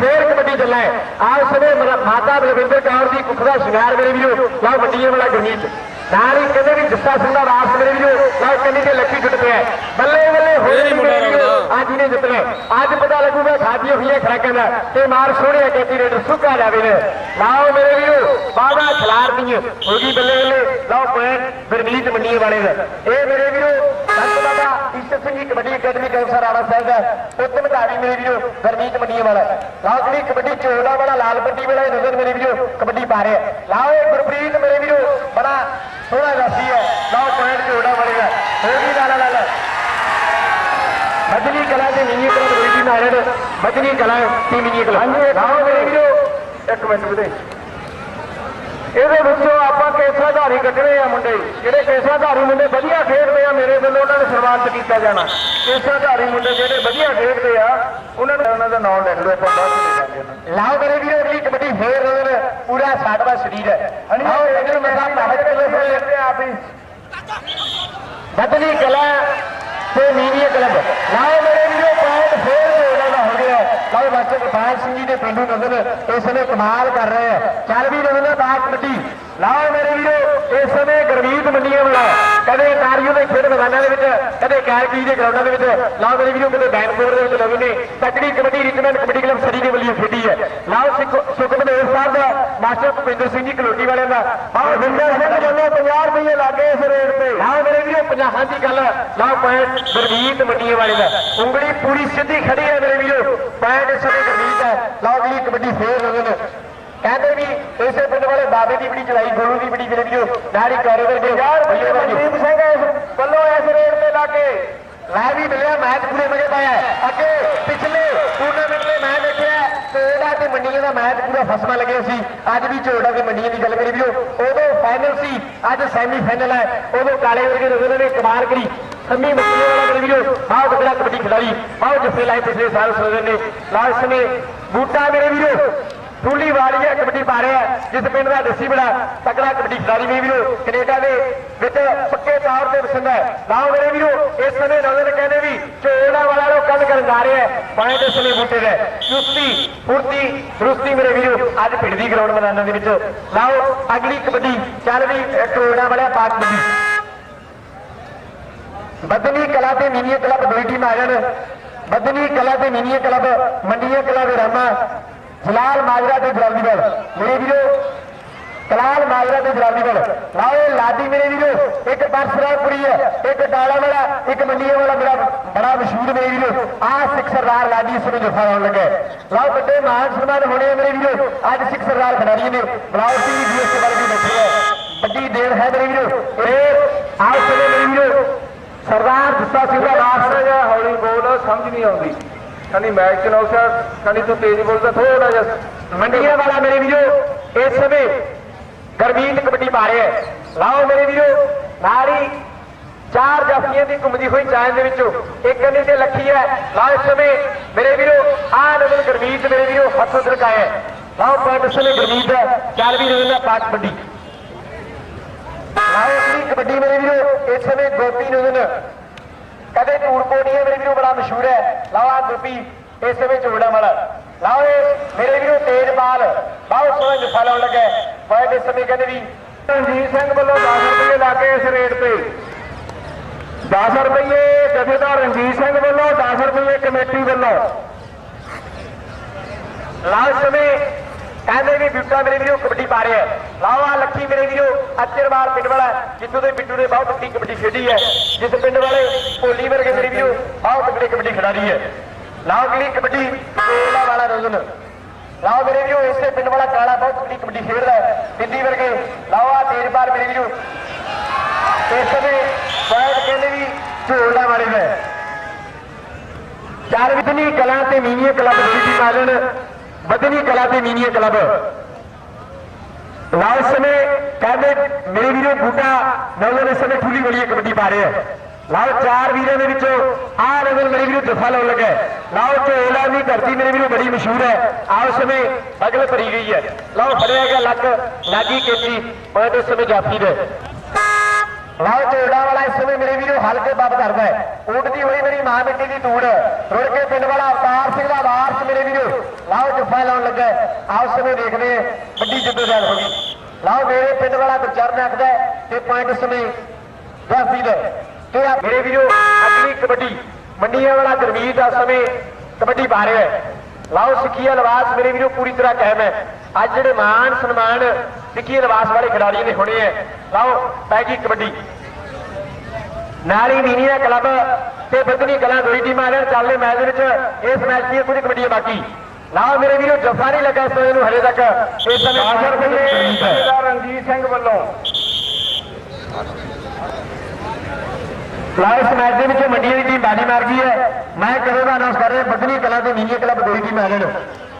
ਫੇਰ ਕਬੱਡੀ ਚੱਲਾ ਹੈ ਆਪ ਸਮੇਂ ਮੇਰਾ ਮਾਤਾ ਬਲਵਿੰਦਰ ਕੌਰ ਦੀ ਕੁੱਖ ਦਾ ਸ਼ਿੰਗਾਰ ਮੇਰੇ ਵੀਰੋ ਲਓ ਵੱਡੀਆਂ ਵਾਲਾ ਗੁਰਮੀਤ ਨਾਲ ਹੀ ਕਹਿੰਦੇ ਵੀ ਜੱਸਾ ਸਿੰਘ ਦਾ ਰਾਸ ਮੇਰੇ ਵੀਰੋ ਲਓ ਕੰਨੀ ਤੇ ਲੱਕੀ ਟੁੱਟ ਪਿਆ। ਬੱਲੇ ਬੱਲੇ ਹੋਏ। ਅੱਜ ਨੇ ਜਿੱਤਣਾ। ਅੱਜ ਪਤਾ ਲੱਗੂਗਾ ਖਾਦੀਆਂ ਹੋਈਆਂ ਖਰਾਕਾਂ ਦਾ ਤੇ ਮਾਰ ਸੋਹਣਿਆ ਕੈਪੀ ਰੇਡਰ ਸੁੱਕਾ ਜਾਵੇ ਨੇ ਲਾਓ ਮੇਰੇ ਵੀਰੋ ਬਾਬਾ ਖਿਲਾਰਦੀ ਹੋ ਗਈ ਬੱਲੇ ਬੱਲੇ ਲਓ ਪੁਆਇੰਟ ਗੁਰਮੀਤ ਮੰਡੀਏ ਵਾਲੇ ਦਾ ਇਹ ਮੇਰੇ ਵੀਰੋ ਸਿੰਘ ਜੀ ਕਬੱਡੀ ਅਕੈਡਮੀ ਕੈਂਸਰ ਰਾਣਾ ਸਾਹਿਬ ਦਾ ਉੱਤਮ ਧਾਰੀ ਮੇਰੇ ਵੀਰੋ ਗੁਰਮੀਤ ਮੰਡੀਏ ਵਾਲਾ। ਲਾਓ ਜਿਹੜੀ ਕਬੱਡੀ ਚੋੜਾ ਵਾਲਾ ਲਾਲ ਪੱਟੀ ਵਾਲਾ ਨਜ਼ਰ ਮੇਰੇ ਵੀਰੋ ਕਬੱਡੀ ਪਾ ਰਿਹਾ। ਲਾਓ ਇਹ ਗੁਰਪ੍ਰੀਤ ਮੇਰੇ ਵੀਰੋ ਬੜਾ ਸੋਹਣਾ ਜਾਸੀ ਹੈ। ਲਾਓ ਪੁਆਇੰਟ ਚੋੜਾ ਵਾਲੇ ਦਾ। ਹੋ ਗਈ ਲਾਲਾ ਲਾਲਾ ਬਦਲੀ ਕਲਾ ਦੇ ਮਿੰਨੀ ਕਲਾ ਦੇ ਨਾਰੜ ਬਦਲੀ ਕਲਾ ਦੀ ਕਲਾ। ਹਾਂਜੀ ਲਾਓ ਮੇਰੇ ਵੀਰੋ। ਇੱਕ ਮਿੰਟ ਵੀਰੇ ਇਹਦੇ ਵਿੱਚੋਂ ਆਪਾਂ ਕੇਸਾਧਾਰੀ ਕੱਢਣੇ ਆ ਮੁੰਡੇ। ਜਿਹੜੇ ਕੇਸਾਧਾਰੀ ਮੁੰਡੇ ਵਧੀਆ ਖੇਡਦੇ ਆ ਉਹਨਾਂ ਨੂੰ ਸਨਮਾਨਿਤ ਕੀਤਾ ਜਾਣਾ। ਕੇਸਾਧਾਰੀ ਮੁੰਡੇ ਜਿਹੜੇ ਵਧੀਆ ਖੇਡਦੇ ਆ ਉਹਨਾਂ ਨੂੰ ਉਹਨਾਂ ਦਾ ਨਾਮ ਲਿਖ ਲਓ ਆਪਾਂ ਬਾਅਦ ਵਿੱਚ ਲੈ ਜਾਂਦੇ ਲਾਓ ਮੇਰੇ ਵੀਰੋ ਅਗਲੀ ਕਬੱਡੀ ਫੇਰ ਰੋਣ ਪੂਰਾ ਸਾਡਵਾ ਸਰੀਰ ਹੈ। ਆਓ ਇਹਨੂੰ ਮਸਾ ਭਾਵੇਂ ਕਿਲੇ ਫੇਰ ਲੈਂਦੇ ਆਪ ਹੀ। ਬਦਲੀ ਕਲਾ ਤੇ ਮੀਡੀਆ ਕਲੱਬ। ਲਾਓ ਮੇਰੇ ਵੀਰੋ ਪੁਆਇੰਟ ਫੇਰ ਉਹਨਾਂ ਦਾ ਹੋ ਗਿਆ। ਲਾਓ ਮਾਸਟਰ ਗੋਪਾਲ ਸਿੰਘ ਜੀ ਦੇ ਪਿੰਡੂ ਨਜ਼ਰ ਇਸ ਸਮੇਂ ਕਮਾਲ ਕਰ ਰਹੇ ਆ। ਚੱਲ ਵੀ ਨੇ ਬਾਤ ਕਬੱਡੀ। ਲਾਓ ਮੇਰੇ ਵੀਰੋ ਇਸ ਸਮੇਂ ਗਰਮੀਤ ਮੰਡੀਆਂ ਵਾਲਾ। ਕਦੇ ਤਾਰੀਓ ਦੇ ਖੇਡ ਮੈਦਾਨਾਂ ਦੇ ਵਿੱਚ ਕਦੇ ਕੈਲਕੀ ਦੇ ਗਰਾਊਂਡਾਂ ਦੇ ਵਿੱਚ। ਲਾਓ ਮੇਰੇ ਵੀਰੋ ਕਦੇ ਬੈਂਕਪੁਰ ਦੇ ਵਿੱਚ ਨਵੀਂ ਨੇ ਤਕੜੀ kabaddi Richmond kabaddi club Surrey ਦੇ ਵੱਲੋਂ ਖੇਡੀ ਹੈ। ਲਾਓ ਸੁਖਮਦੇਵ ਸਾਹਿਬ ਦਾ ਮਾਸਟਰ ਭੁਪਿੰਦਰ ਸਿੰਘ ਜੀ ਕਲੋਟੀ ਵਾਲਿਆਂ ਦਾ। ਆਓ ਵਿੰਦਰ ਸਿੰਘ ਵੱਲੋਂ 50 ਰੁਪਏ ਲੱਗੇ ਇਸ ਰੇਟ ਤੇ। ਲਾਓ ਮੇਰੇ ਵੀਰੋ 50 ਦੀ ਗੱਲ। ਲਾਓ ਪੁਆਇੰਟ ਗੁਰਮੀਤ ਮੰਡੀਆਂ ਵਾਲੇ ਦਾ। ਉਂਗਲੀ ਪੂਰੀ ਸਿੱਧੀ ਖੜੀ ਹੈ ਮੇਰੇ ਵੀਰੋ। ਪੁਆਇੰਟ ਇਸ ਸਮੇਂ ਗੁਰਮੀਤ ਹੈ ਲਾਓ ਅਗਲੀ ਕਬੱਡੀ ਫੇਰ ਰੋਣ ਕਹਿੰਦੇ ਵੀ ਇਸੇ ਬਾਬੇ ਦੀ ਬੜੀ ਚੜਾਈ ਗੋਲੂ ਦੀ ਬੜੀ ਮੇਰੇ ਵੀਰੋ ਨਾੜੀ ਕਾਰੋਬਾਰ ਦੇ ਯਾਰ ਮਨਦੀਪ ਸਿੰਘ ਇਸ ਵੱਲੋਂ ਇਸ ਰੇਟ ਤੇ ਲਾਗੇ ਲੈ ਵੀ ਮਿਲਿਆ ਮੈਚ ਪੂਰੇ ਮਜ਼ੇ ਪਾਇਆ ਹੈ। ਅੱਗੇ ਪਿਛਲੇ ਟੂਰਨਾਮੈਂਟ ਦੇ ਮੈਚ ਦੇਖਿਆ ਚੋੜਾ ਤੇ ਮੰਡੀਆਂ ਦਾ ਮੈਚ ਪੂਰਾ ਫਸਮਾ ਲੱਗਿਆ ਸੀ। ਅੱਜ ਵੀ ਚੋੜਾ ਤੇ ਮੰਡੀਆਂ ਦੀ ਗੱਲ ਕਰੀ ਵੀਓ ਉਦੋਂ ਫਾਈਨਲ ਸੀ ਅੱਜ ਸੈਮੀ ਫਾਈਨਲ ਹੈ ਉਦੋਂ ਕਾਲੇ ਵਰਗੇ ਰੋਜ਼ਾਨਾ ਨੇ ਕਮਾਲ ਕਰੀ। ਸੰਮੀ ਮੱਕੀਆਂ ਵਾਲਾ ਮੇਰੇ ਵੀਰੋ ਆਹ ਤਕੜਾ ਕਬੱਡੀ ਖਿਡਾਰੀ। ਆਹ ਜੱਫੇ ਲਾਏ ਪਿਛਲੇ ਸਾਲ ਸੋਦੇ ਨੇ। ਲਾਸਟ ਨੇ ਬੂਟਾ ਮੇਰੇ ਵੀਰੋ। ਟੂਲੀ ਵਾਲੀਆ ਕਬੱਡੀ ਪਾ ਰਿਹਾ ਜਿਸ ਪਿੰਡ ਦਾ ਦੱਸੀ ਬੜਾ ਤਕੜਾ ਕਬੱਡੀ ਖਿਡਾਰੀ ਮੇਰੇ ਵੀਰੋ, ਕੈਨੇਡਾ ਦੇ ਵਿੱਚ ਪੱਕੇ ਤੌਰ ਤੇ ਵਸੰਦਾ ਹੈ। ਲਾਓ ਮੇਰੇ ਵੀਰੋ, ਇਸ ਸਮੇਂ ਨਜ਼ਰ ਕਹਿੰਦੇ ਵੀ ਚੋੜਾ ਵਾਲਾ ਨੂੰ ਕੱਲ ਕਰਨ ਜਾ ਰਿਹਾ ਹੈ। ਦੇ ਸਮੇਂ ਬੂਟੇ ਦਾ। ਚੁਸਤੀ, ਫੁਰਤੀ, ਦਰੁਸਤੀ ਮੇਰੇ ਵੀਰੋ, ਅੱਜ ਪਿੰਡ ਦੀ ਗਰਾਊਂਡ ਮੈਦਾਨਾਂ ਦੇ ਵਿੱਚ। ਲਾਓ, ਅਗਲੀ ਕਬੱਡੀ ਚੱਲ ਵੀ ਕਰੋੜਾ ਵਾਲਾ ਪਾਕ ਕਬੱਡੀ। ਬਦਨੀ ਕਲਾ ਤੇ ਮੀਨੀਆ ਕਲੱਬ ਦੋ ਟੀਮ ਆ ਜਾਣ। ਬਦਨੀ ਕਲਾ ਤੇ ਮੀਨੀਆ ਕਲੱਬ, ਮੰਡੀਆਂ ਕਲਾ ਦੇ ਰਾਮਾ ਜਲਾਲ ਮਾਜਰਾ ਤੇ ਜਲਾਲੀਵਾਲ ਮੇਰੇ ਵੀਰੋ, ਕਲਾਲ ਮਾਜਰਾ ਤੇ ਜਲਾਲੀਵਾਲ ਲਾਓ ਲਾਡੀ ਮੇਰੇ ਵੀਰੋ, ਇੱਕ ਬਰਸਰਾਪੁਰੀ ਹੈ, ਇੱਕ ਡਾਲਾ ਵਾਲਾ, ਇੱਕ ਮੰਡੀਆਂ ਵਾਲਾ ਮੇਰਾ ਬੜਾ ਮਸ਼ਹੂਰ ਮੇਰੇ ਵੀਰੋ। ਆਹ ਸਿੱਖ ਸਰਦਾਰ ਲਾਡੀ ਇਸ ਨੂੰ ਜਫਾ ਲਾਉਣ ਲੱਗਾ ਲਾਓ, ਵੱਡੇ ਮਾਨ ਸਨਮਾਨ ਹੋਣੇ ਆ ਮੇਰੇ ਵੀਰੋ। ਅੱਜ ਸਿੱਖ ਸਰਦਾਰ ਖਿਡਾਰੀ ਨੇ ਬਲਾਉ ਸਿੰਘ ਜੀ ਇਸ ਵਾਰ ਵੀ ਬੈਠੇ ਹੈ। ਵੱਡੀ ਦੇਰ ਹੈ ਮੇਰੇ ਵੀਰੋ। ਇਹ ਆਓ, ਚਲੇ ਮੇਰੇ ਵੀਰੋ। ਸਰਦਾਰ ਜੱਸਾ ਸਿੰਘ ਦਾ ਥੋੜਾ ਜਿਹਾ ਹੌਲੀ ਬੋਲ ਸਮਝ ਨਹੀਂ ਆਉਂਦੀ। ਕਹਿੰਦੀ ਮੈਚ ਚਲਾਉਸਾ ਕਹਿੰਦੀ ਤੂੰ ਤੇਜ਼ ਬੋਲਦਾ ਥੋੜਾ ਜਿਹਾ ਮੰਡੀਆਂ ਵਾਲਾ ਮੇਰੇ ਵੀਰੋ, ਇਸ ਸਮੇਂ ਗਰਮੀਤ ਕਬੱਡੀ ਮਾਰਿਆ ਰਿਹਾ ਹੈ। ਲਾਓ ਮੇਰੇ ਵੀਰੋ, ਨਾਲ ਹੀ ਚਾਰ ਜਾਫੀਆਂ ਦੀ ਘੁੰਮਦੀ ਹੋਈ ਚਾਇਨ ਦੇ ਵਿੱਚੋਂ ਇੱਕ ਕੰਨੀ ਤੇ ਲੱਖੀ ਹੈ। ਲਾਓ ਇਸ ਸਮੇਂ ਮੇਰੇ ਵੀਰੋ, ਆਹ ਨਜ਼ਰ ਗਰਮੀਤ ਮੇਰੇ ਵੀਰੋ ਹੱਥ ਦਰਕਾਇਆ ਲਾਓ ਪੁਆਇੰਟ ਇਸ ਸਮੇਂ ਗਰਮੀਤ ਹੈ ਚੱਲ ਵੀ ਰੋਣਾ ਪਾਕ ਕਬੱਡੀ ਲਾਓ ਅਗਲੀ ਕਬੱਡੀ ਮੇਰੇ ਵੀਰੋ, ਇਸ ਸਮੇਂ ਗੋਪੀ ਨਜ਼ਰ ਕਦੇ ਧੂੜਕੋਟੀਆ ਮੇਰੇ ਵੀਰੋ, ਬੜਾ ਮਸ਼ਹੂਰ ਹੈ। ਲਾਓ ਆ ਗੋਪੀ, ਇਸ ਸਮੇਂ ਚੋੜਾ ਵਾਲਾ ਲਾਓ ਇਹ, ਮੇਰੇ ਵੀਰੋ ਤੇਜਪਾਲ ਬਹੁਤ ਸੋਹਣਾ ਜੱਫਾ ਲਾਉਣ ਲੱਗਾ ਪਰ ਇਸ ਸਮੇਂ ਕਹਿੰਦੇ ਵੀ ਰਣਜੀਤ ਸਿੰਘ ਵੱਲੋਂ 10 ਰੁਪਏ ਕੇ ਇਸ ਰੇਟ ਤੇ। 10 ਰੁਪਏ ਜਥੇਦਾਰ ਰਣਜੀਤ ਸਿੰਘ ਵੱਲੋਂ 10 ਰੁਪਏ ਕਮੇਟੀ ਵੱਲੋਂ। ਲਾਓ ਸਮੇਂ, ਕਹਿੰਦੇ ਵੀ ਬਿੱਟਾ ਮੇਰੇ ਵੀਰੋ, ਕਬੱਡੀ ਪਾ ਰਿਹਾ ਹੈ ਲਾਓ ਆ ਲੱਖੀ ਮੇਰੇ ਵੀਰੋ ਅੱਚਰਵਾਲ ਪਿੰਡ ਵਾਲਾ ਜਿੱਥੋਂ ਦੇ ਬਿੱਟੂ ਨੇ ਬਹੁਤ ਵੱਡੀ ਕਬੱਡੀ ਖੇਡੀ ਹੈ, ਜਿਸ ਪਿੰਡ ਵਾਲੇ ਭੋਲੀ ਵਰਗੇ ਮੇਰੇ ਵੀਰੋ, ਬਹੁਤ ਤਕੜੀ ਕਬੱਡੀ ਖਿਡਾਰੀ ਹੈ। ਲਾਓ ਅਗਲੀ ਕਬੱਡੀ ਕੋਲਾ ਵਾਲਾ ਰੋਜ਼ਨ। ਲਾਓ ਮੇਰੇ ਵੀਰੋ, ਇਸੇ ਪਿੰਡ ਵਾਲਾ ਕਾਲਾ ਬਹੁਤ ਤਕੜੀ ਕਬੱਡੀ ਖੇਡਦਾ ਹੈ ਬਿੰਦੀ ਵਰਗੇ। ਲਾਓ ਆ ਤੇਜਪਾਲ ਮੇਰੇ ਵੀਰੋ। ਇਸ ਸਮੇਂ ਬਾਇਟ ਕਹਿੰਦੇ ਵੀ ਝੋਲਾ ਵਾਲੇ ਦਾ ਚਾਰ ਵਿਦਨੀ ਕਲਾ ਤੇ ਮੀਨੀਆ ਕਲੱਬ, ਸਿਟੀ ਮਾਲਣ ਬਦਨੀ ਕਲਾ ਤੇ ਮੀਨੀਆ ਕਲੱਬ। ਲਾਲ ਸਮੇਂ ਕਹਿੰਦੇ ਮੇਰੇ ਵੀਰੋ ਬੂਟਾ ਨੌਜਵਾਨ ਇਸ ਸਮੇਂ ਠੁੱਲੀ ਵਾਲੀ ਕਬੱਡੀ ਪਾ ਰਿਹਾ ਹੈ ਲਾਓ ਚਾਰ ਵੀਰਾਂ ਦੇ ਵਿੱਚੋਂ ਆਹ ਨਜ਼ਰ ਮੇਰੇ ਵੀਰੋ ਦਫ਼ਾ ਲਾਉਣ ਲੱਗਾ ਹੈ। ਲਾਓ ਝੋਲਾ ਦੀ ਧਰਤੀ ਮੇਰੇ ਵੀਰੋ ਬੜੀ ਮਸ਼ਹੂਰ ਹੈ। ਆਹ ਸਮੇਂ ਅਗਲ ਭਰੀ ਗਈ ਹੈ। ਲਾਓ ਫੜਿਆ ਗਿਆ ਲੱਕ ਲਾਗੀ ਕੇਜੀ ਪਰ ਇਸ ਸਮੇਂ ਜਾਫੀ ਦੇ ਲਓ ਝੋੜਾ ਵਾਲਾ ਇਸ ਸਮੇਂ ਮੇਰੇ ਵੀਰੋ ਹਲਕੇ ਬੱਬ ਕਰਦਾ ਹੈ। ਉੱਡਦੀ ਹੋਈ ਮੇਰੀ ਮਾਂ ਮਿੱਟੀ ਦੀ ਧੂੜ। ਰੁੜ ਕੇ ਪਿੰਡ ਵਾਲਾ ਅਵਤਾਰ ਸਿੰਘ ਦਾ ਵਾਰਸ ਮੇਰੇ ਵੀਰੋ। ਲਓ ਜੁੱਫਾ ਲਾਉਣ ਲੱਗਾ ਆਓ ਸਮੇਂ ਦੇਖਦੇ ਵੱਡੀ ਜੁੱਦੋਜਹਿਦ ਹੋ ਗਈ। ਲਓ ਮੇਰੇ ਪਿੰਡ ਵਾਲਾ ਗੁਰਚਰਨ ਰੱਖਦਾ ਤੇ ਪੁਆਇੰਟ ਸਮੇਂ ਦੱਸਦੀ ਦਾ ਤੇ ਆ ਮੇਰੇ ਵੀਰੋ ਆਪਣੀ ਕਬੱਡੀ ਮੰਡੀਆਂ ਵਾਲਾ ਗਰਮੀਤ ਦਾ ਸਮੇਂ ਕਬੱਡੀ ਪਾ ਰਿਹਾ ਹੈ। ਲਓ ਸਿੱਖੀਆ ਲਿਬਾਸ ਮੇਰੇ ਵੀਰੋ ਪੂਰੀ ਤਰ੍ਹਾਂ ਕਾਇਮ ਹੈ। ਅੱਜ ਜਿਹੜੇ ਮਾਣ ਸਨਮਾਨ ਸਿੱਖੀਆ ਲਿਬਾਸ ਵਾਲੇ ਖਿਡਾਰੀਆਂ ਦੇ ਹੋਣੇ ਹੈ। ਲਓ ਪੈ ਗਈ ਕਬੱਡੀ। ਨਾਲੀ ਮੀਨੀਆ ਕਲੱਬ ਤੇ ਬਦਨੀ ਕਲਾ ਦੋਈ ਟੀਮਾਂ ਨੇ ਚੱਲਦੇ ਮੈਚ ਵਿੱਚ। ਇਸ ਮੈਚ ਦੀਆਂ ਕੁਝ ਕਬੱਡੀਆਂ ਬਾਕੀ। ਲਓ ਮੇਰੇ ਵੀਰੋ ਜੱਫਾ ਨਹੀਂ ਲੱਗਾ ਇਸ ਸਮੇਂ ਨੂੰ ਹਲੇ ਤੱਕ। ਇਸ ਸਮੇਂ 10 ਰੁਪਏ ਹੈ। ਰਣਜੀਤ ਸਿੰਘ ਵੱਲੋਂ। ਲਓ ਇਸ ਮੈਚ ਦੇ ਵਿੱਚ ਮੰਡੀਆਂ ਦੀ ਟੀਮ ਬਾਜੀ ਮਾਰ ਗਈ ਹੈ। ਮੈਂ ਕਦੋਂ ਦਾ ਅਨਾਉਂਸ ਕਰ ਰਿਹਾ ਬਦਨੀ ਕਲਾ ਤੇ ਮੀਨੀਆ ਕਲੱਬ ਦੋਈ ਟੀਮਾਂ ਆ ਜਾਣ।